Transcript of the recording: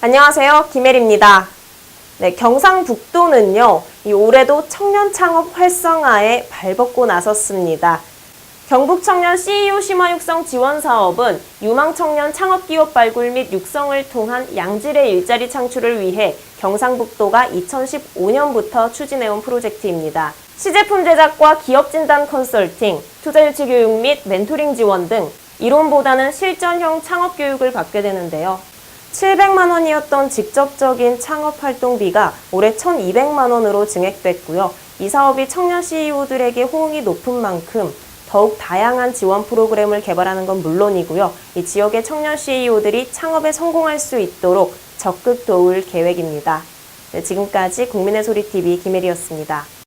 안녕하세요. 김혜리입니다. 네, 경상북도는요, 이 올해도 청년 창업 활성화에 발벗고 나섰습니다. 경북 청년 CEO 심화 육성 지원 사업은 유망 청년 창업 기업 발굴 및 육성을 통한 양질의 일자리 창출을 위해 경상북도가 2015년부터 추진해온 프로젝트입니다. 시제품 제작과 기업 진단 컨설팅, 투자 유치 교육 및 멘토링 지원 등 이론보다는 실전형 창업 교육을 받게 되는데요. 700만 원이었던 직접적인 창업 활동비가 올해 1,200만 원으로 증액됐고요. 이 사업이 청년 CEO들에게 호응이 높은 만큼 더욱 다양한 지원 프로그램을 개발하는 건 물론이고요. 이 지역의 청년 CEO들이 창업에 성공할 수 있도록 적극 도울 계획입니다. 네, 지금까지 국민의 소리 TV 김혜리였습니다.